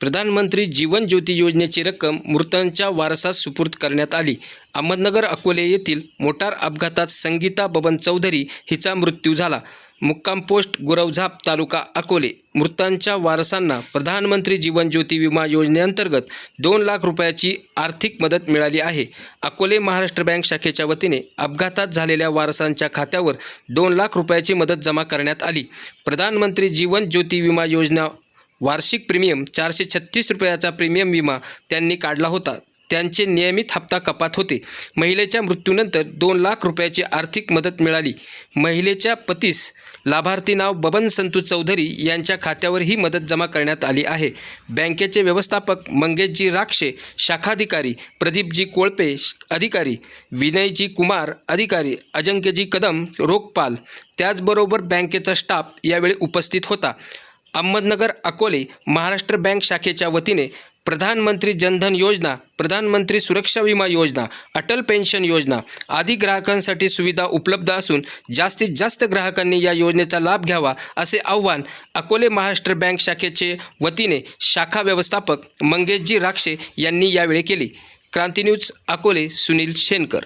प्रधानमंत्री जीवन ज्योती योजनेची रक्कम मृतांच्या वारसास सुपूर्द करण्यात आली. अहमदनगर अकोले येथील मोटार अपघातात संगीता बबन चौधरी हिचा मृत्यू झाला. मुक्काम पोस्ट गुरवझाप तालुका अकोले. मृतांच्या वारसांना प्रधानमंत्री जीवन ज्योती विमा योजनेअंतर्गत दोन लाख रुपयाची आर्थिक मदत मिळाली आहे. अकोले महाराष्ट्र बँक शाखेच्या वतीने अपघातात झालेल्या वारसांच्या खात्यावर दोन लाख रुपयाची मदत जमा करण्यात आली. प्रधानमंत्री जीवन ज्योती विमा योजना वार्षिक प्रीमियम चारशे छत्तीस रुपयाचा प्रीमियम विमा त्यांनी काढला होता. त्यांचे नियमित हप्ता कपात होते. महिलेच्या मृत्यूनंतर दोन लाख रुपयाची आर्थिक मदत मिळाली. महिलेच्या पतीस लाभार्थी नाव बबन संतू चौधरी यांच्या खात्यावर ही मदत जमा करण्यात आली आहे. बँकेचे व्यवस्थापक मंगेशजी राक्षे शाखाधिकारी प्रदीपजी कोळपे अधिकारी विनयजी कुमार अधिकारी अजंक्यजी कदम रोखपाल त्याचबरोबर बँकेचा स्टाफ यावेळी उपस्थित होता. अहमदनगर अकोले महाराष्ट्र बँक शाखेच्या वतीने प्रधानमंत्री जनधन योजना प्रधानमंत्री सुरक्षा विमा योजना अटल पेन्शन योजना आदी ग्राहकांसाठी सुविधा उपलब्ध असून जास्तीत जास्त ग्राहकांनी या योजनेचा लाभ घ्यावा असे आव्हान अकोले महाराष्ट्र बँक शाखेचे वतीने शाखा व्यवस्थापक मंगेशजी राक्षे यांनी यावेळी केले. Kranti news Akole Sunil Schenker